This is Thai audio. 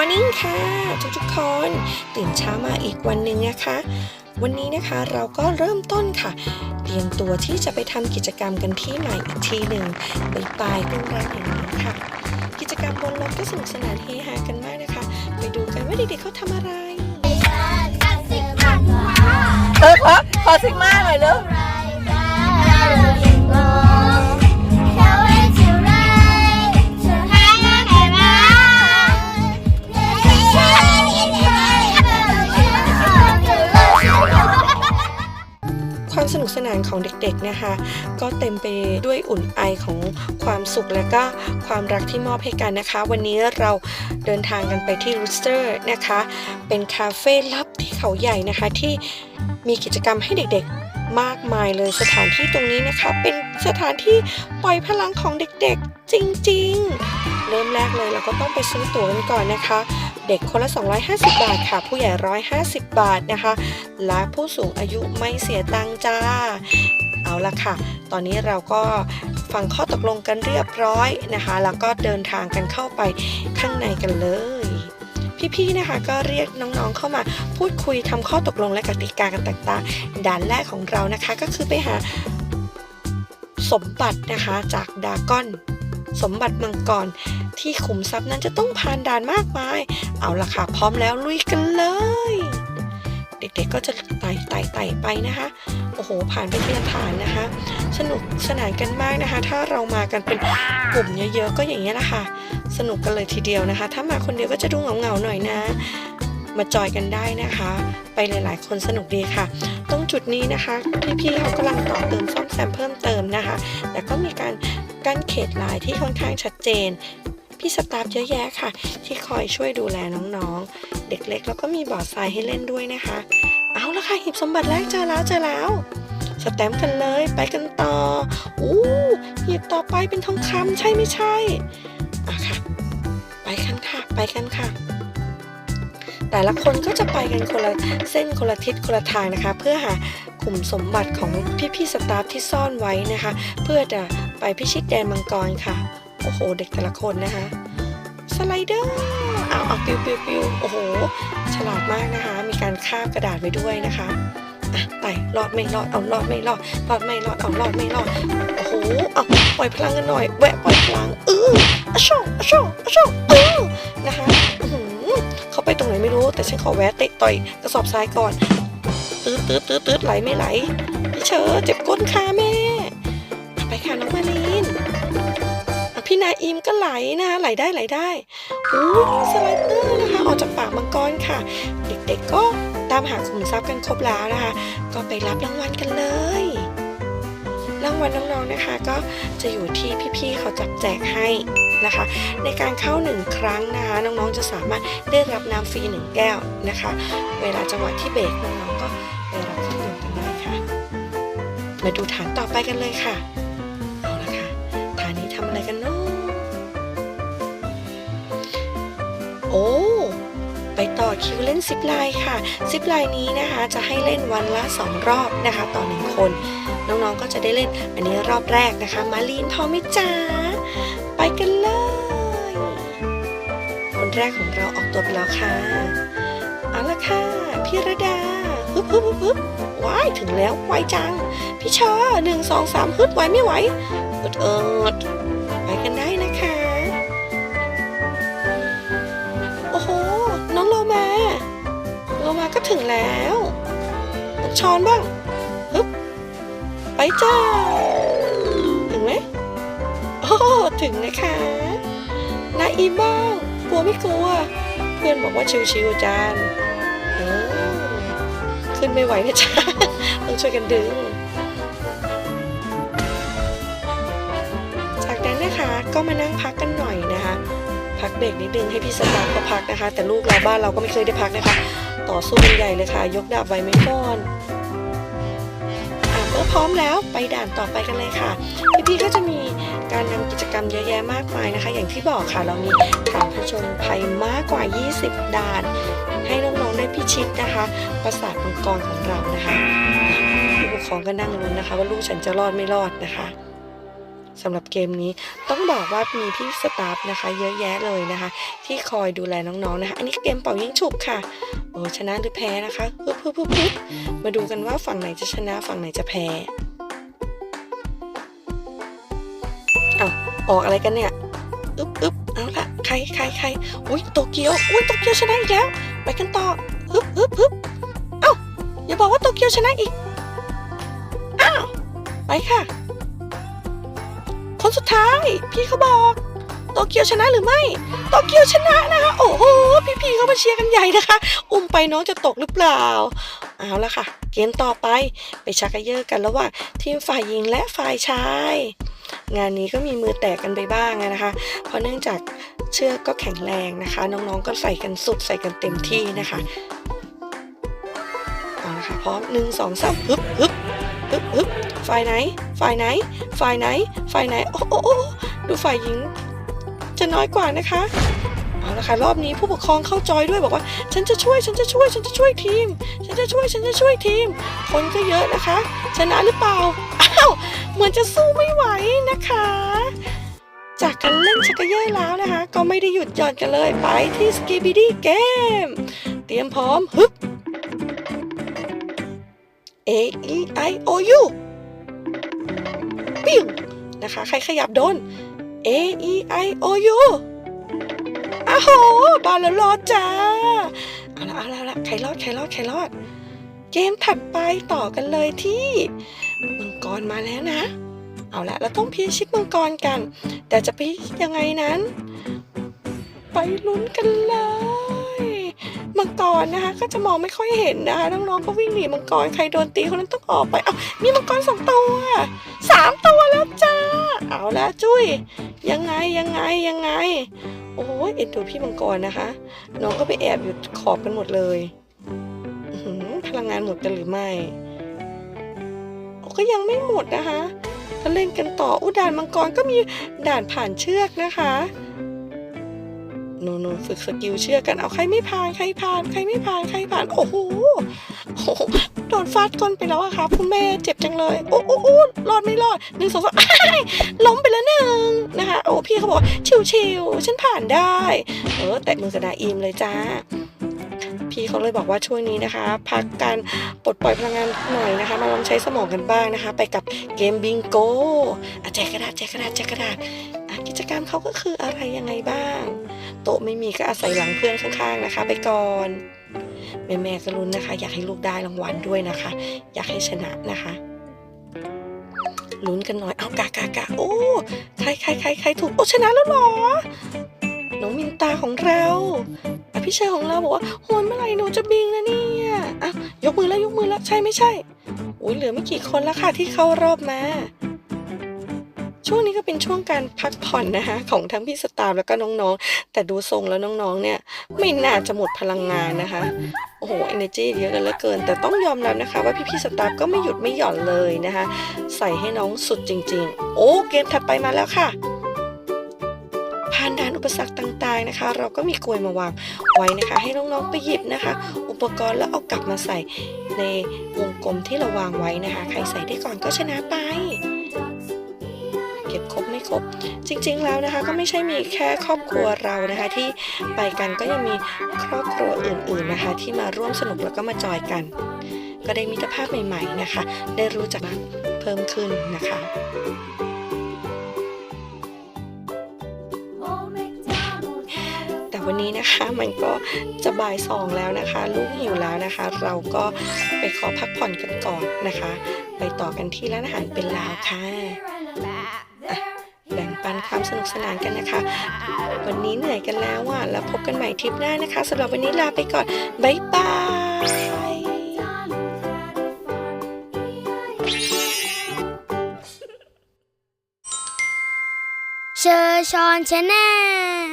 morning ค่ะ ทุกๆคน ตื่นเช้ามาอีกวันหนึ่งนะคะ วันนี้นะคะเราก็เริ่มต้นค่ะเตรียมตัวที่จะไปทำกิจกรรมกันที่ใหม่อีกทีหนึ่งในปลายโรงแรมแห่งนี้ค่ะ กิจกรรมบนรถก็สนุกสนานเฮฮากันมากนะคะ ไปดูกันว่าเด็กๆเขาทำอะไรเออขอขอซิกมาหน่อยเร็วานของเด็กๆนะคะ ก็เต็มไปด้วยอุ่นไอของความสุขและก็ความรักที่มอบให้กันนะคะ วันนี้เราเดินทางกันไปที่รูสเตอร์นะคะ เป็นคาเฟ่ลับที่เขาใหญ่นะคะที่มีกิจกรรมให้เด็กๆมากมายเลยสถานที่ตรงนี้นะคะ เป็นสถานที่ปล่อยพลังของเด็กๆจริงๆ เริ่มแรกเลยเราก็ต้องไปซื้อตั๋วกันก่อนนะคะ ด็กคนละ 250 บาทค่ะ ผู้ใหญ่ 150 บาทนะคะ และผู้สูงอายุไม่เสียตังค์จ้า เอาละค่ะ ตอนนี้เราก็ฟังข้อตกลงกันเรียบร้อยนะคะ แล้วก็เดินทางกันเข้าไปข้างในกันเลยพี่ๆ นะคะก็เรียกน้องๆ เข้ามาพูดคุยทำข้อตกลงและกติกากันต่างๆ ด่านแรกของเรานะคะก็คือไปหาสมบัตินะคะจากดากอน สมบัติมังกร ที่ขุมทรัพย์นั้นจะต้องผ่านด่านมากมาย เอาละค่ะพร้อมแล้วลุยกันเลย เด็กๆก็จะไต่ไต่ไต่ไปนะคะ โอ้โห ผ่านไปทีละฐานนะคะ สนุกสนานกันมากนะคะ ถ้าเรามากันเป็นกลุ่มเยอะๆก็อย่างนี้ยแหละค่ะ สนุกกันเลยทีเดียวนะคะ ถ้ามาคนเดียวก็จะดูเหงาๆหน่อยนะมาจอยกันได้นะคะ ไปหลาย ๆ คนสนุกดีค่ะ ตรงจุดนี้นะคะพี่ๆเขากำลังต่อเติมซ่อมแซมเพิ่มเติมนะคะ แต่ก็มีการ กั้นเขตลายที่ค่อนข้างชัดเจน พี่สตาฟเยอะแยะค่ะ ที่คอยช่วยดูแลน้องๆ เด็กเล็กแล้วก็มีบอร์ดทรายให้เล่นด้วยนะคะ เอาละค่ะหีบสมบัติแรกเจอแล้วเจอแล้วสแตมป์กันเลยไปกันต่ออู้หีบต่อไปเป็นทองคำใช่ไม่ใช่อะค่ะ ไปกันค่ะ ไปกันค่ะ แต่ละคนก็จะไปกันคนละเส้นคนละทิศคนละทางนะคะ เพื่อหาขุมสมบัติของพี่ๆสตาฟที่ซ่อนไว้นะคะ เพื่อจะ ไปพิชิตแดนมังกรค่ะ โอ้โห เด็กแต่ละคนนะคะ สไลเดอร์เอาเอาปิวปิวปิวโอ้โห ฉลาดมากนะคะ มีการคาบกระดาษไว้ด้วยนะคะอะไปรอดไม่รอดเอารอดไม่รอดรอดไม่รอดเอารอดไม่รอดโอ้โหเอาปล่อยพลังกันหน่อยแวะปล่อยพลังเอออะโชอะโชอะโชเออนะคะอื้อหือเขาไปตรงไหนไม่รู้แต่ฉันขอแวะเตะต่อยกระสอบทรายก่อนตืดตืดตืดตืดไหลไม่ไหลพี่เชอเจ็บก้นค่ะแม่ ค่ะน้องมาลีนพี่นาอิมก็ไหลนะคะไหลได้ไหลได้อู้สไลเดอร์นะคะออกจากปากมังกรค่ะ เด็กๆก็ตามหาขุมทรัพย์กันครบแล้วนะคะ ก็ไปรับรางวัลกันเลยรางวัลน้องๆนะคะก็จะอยู่ที่พี่ๆเขาจับแจกให้นะคะ ในการเข้าหนึ่งครั้งนะคะน้องๆจะสามารถได้รับน้ำฟรีหนึ่งแก้วนะคะ เวลาจังหวะที่เบรกน้องๆก็ไปรับเครื่องดื่มกันได้ค่ะ มาดูฐานต่อไปกันเลยค่ะ โอ้ไปต่อคิวเล่นซิปไลน์ค่ะซิปไลน์นี้นะคะจะให้เล่นวันละ 2 รอบนะคะ ต่อหนึ่งคน น้องๆก็จะได้เล่นอันนี้รอบแรกนะคะ มาลีนพร้อมไหมจ๊ะไปกันเลย คนแรกของเราออกตัวไปแล้วค่ะเอาละค่ะพี่ระดาฮึบฮึบฮึบว้ายถึงแล้วไวจัง พี่ชอหนึ่งสองสามฮึดไหวไม่ไหวเอึดเอิดไปกันได้นะคะ ถึงแล้วช้อนบ้างฮึบไปจ้าถึงไหมโอ้ถึงนะคะนาอีบ้างกลัวไม่กลัว เพื่อนบอกว่าชิวๆจานขึ้นไม่ไหวนะจ๊ะต้องช่วยกันดึง จากนั้นนะคะก็มานั่งพักกันหน่อย พักเบรกนิดนึงให้พี่สตาร์ก็พักนะคะ แต่ลูกเราบ้านเราก็ไม่เคยได้พักนะคะ ต่อสู้กันใหญ่เลยค่ะ ยกดาบไว้ไม่ก่อนอะเมื่อพร้อมแล้วไปด่านต่อไปกันเลยค่ะพี่ๆก็จะมีการนำกิจกรรมเยอะแยะมากมายนะคะ อย่างที่บอกค่ะเรามีฐานผจญภัยมากกว่า 20 ด่าน ให้น้องๆได้พิชิตนะคะปราสาทมังกรของเรานะคะผู้ปกครองก็นั่งลุ้นนะคะ ว่าลูกฉันจะรอดไม่รอดนะคะ สำหรับเกมนี้ต้องบอกว่ามีพี่สตาฟนะคะ เยอะแยะเลยนะคะ ที่คอยดูแลน้องๆนะคะ อันนี้เกมเป่ายิงฉุบค่ะโอ้ชนะหรือแพ้นะคะฮึบฮึบฮึบฮึบมาดูกันว่าฝั่งไหนจะชนะฝั่งไหนจะแพ้อ้าวออกอะไรกันเนี่ยอึ๊บอึ๊บเอาละใครใครใครอุ้ยโตเกียวอุ้ยโตเกียวชนะอีกแล้ว ไปกันต่อฮึบฮึบฮึบเอ้าอย่าบอกว่าโตเกียวชนะอีกอ้าวไปค่ะ คนสุดท้าย พี่เขาบอกโตเกียวชนะหรือไม่โตเกียวชนะนะคะโอ้โหพี่ๆเขามาเชียร์กันใหญ่นะคะ อุ้มไปน้องจะตกหรือเปล่า เอาละค่ะ เกมต่อไปไปชักกระเยอะกันระหว่างทีมฝ่ายหญิงและฝ่ายชาย งานนี้ก็มีมือแตกกันไปบ้างนะคะ เพราะเนื่องจากเชือกก็แข็งแรงนะคะ น้องๆก็ใส่กันสุดใส่กันเต็มที่นะคะเอาละค่ะพร้อมหนึ่งสองสามฮึบฮึบ ฮึบฮึบฝ่ายไหน ฝ่ายไหน ฝ่ายไหน ฝ่ายไหนโอ้โอ้โอ้ดูฝ่ายหญิง จะน้อยกว่านะคะ เอาละค่ะรอบนี้ผู้ปกครองเข้าจอยด้วยบอกว่า ฉันจะช่วย ฉันจะช่วย ฉันจะช่วยทีม ฉันจะช่วย ฉันจะช่วยทีม คนก็เยอะนะคะ ชนะหรือเปล่า อ้าว เหมือนจะสู้ไม่ไหวนะคะ จากการเล่นชักกระเยอแล้วนะคะ ก็ไม่ได้หยุดหย่อนกันเลย ไปที่สกีบิดี้เกม เตรียมพร้อม ฮึบ A E I O U ปิ้วนะคะ ใครขยับโดน A E I O U อ้าโหบาลรอดจ้า เอาละเอาละละใครรอด ใครรอด ใครรอด เกมถัดไปต่อกันเลยที่มังกรมาแล้วนะ เอาละเราต้องพิชิตมังกรกัน แต่จะไปยังไงนั้น ไปลุ้นกันเลย มังกรนะคะ ก็จะมองไม่ค่อยเห็นนะคะน้องๆก็วิ่งหนีมังกรใครโดนตีคนนั้นต้องออกไปเอามีมังกรสองตัวสามตัวแล้วจ้าเอาละจุ้ยยังไงยังไงยังไง โอ้ยเอ็นดูพี่มังกรนะคะ น้องก็ไปแอบอยู่ขอบกันหมดเลยพลังงานหมดกันหรือไม่ก็ยังไม่หมดนะคะถ้าเล่นกันต่ออุด่านมังกรก็มีด่านผ่านเชือกนะคะ หนูหนูฝึกสกิลเชื่อกันเอาใครไม่ผ่านใครผ่านใครไม่ผ่านใครผ่าน โอ้โหโอ้โดนฟาดก้นไปแล้วอะครับคุณแม่เจ็บจังเลยโอ้โอ้โอ้รอดไม่รอดหนึ่งสองสามล้มไปแล้วหนึ่งนะคะ โอ้พี่เขาบอกว่าชิวฉันผ่านได้ เออ แตะมือกับนาอิมเลยจ้าพี่เขาเลยบอกว่าช่วงนี้นะคะ พักการปลดปล่อยพลังงานหน่อยนะคะ มาลองใช้สมองกันบ้างนะคะ ไปกับเกมบิงโกแจกกระดาษแจกกระดาษแจกกระดาษกิจกรรมเขาก็คืออะไรยังไงบ้าง โต๊ะไม่มีก็อาศัยหลังเพื่อนข้างๆนะคะ ไปก่อน แม่ๆก็ลุ้นนะคะ อยากให้ลูกได้รางวัลด้วยนะคะ อยากให้ชนะนะคะลุ้นกันหน่อยเอากากากาโอ้ใครใครใครใครถูกโอ้ชนะแล้วหรอน้องมินตาของเราอภิเชยของเราบอกว่าโหยเมื่อไหร่หนูจะบิงนะเนี่ยอะยกมือแล้วยกมือแล้วใช่ไม่ใช่อุ้ยเหลือไม่กี่คนแล้วค่ะที่เข้ารอบมา ช่วงนี้ก็เป็นช่วงการพักผ่อนนะคะ ของทั้งพี่สตาร์แล้วก็น้องๆ แต่ดูทรงแล้วน้องๆเนี่ยไม่น่าจะหมดพลังงานนะคะโอ้โห energy เยอะกันเหลือเกิน แต่ต้องยอมรับนะคะ ว่าพี่ๆสตาร์ก็ไม่หยุดไม่หย่อนเลยนะคะ ใส่ให้น้องสุดจริง ๆ โอ้ เกมถัดไปมาแล้วค่ะ ผ่านด่านอุปสรรคต่างๆนะคะ เราก็มีกลวยมาวางไว้นะคะ ให้น้องๆไปหยิบนะคะ อุปกรณ์แล้วเอากลับมาใส่ในวงกลมที่เราวางไว้นะคะ ใครใส่ได้ก่อนก็ชนะไป ครบไม่ครบ จริงๆแล้วนะคะก็ไม่ใช่มีแค่ครอบครัวเรานะคะที่ไปกันก็ยังมีครอบครัวอื่นๆนะคะ ที่มาร่วมสนุกแล้วก็มาจอยกัน ก็ได้มิตรภาพใหม่ๆนะคะ ได้รู้จักเพิ่มขึ้นนะคะแต่วันนี้นะคะมันก็จะบ่ายสองแล้วนะคะ ลูกหิวแล้วนะคะ เราก็ไปขอพักผ่อนกันก่อนนะคะ ไปต่อกันที่ร้านอาหารเป็นลาวค่ะ ความสนุกสนานกันนะคะ วันนี้เหนื่อยกันแล้วอะแล้วพบกันใหม่ทริปหน้านะคะสำหรับวันนี้ลาไปก่อนบ๊ายบายเชอร์ชอนชาแนล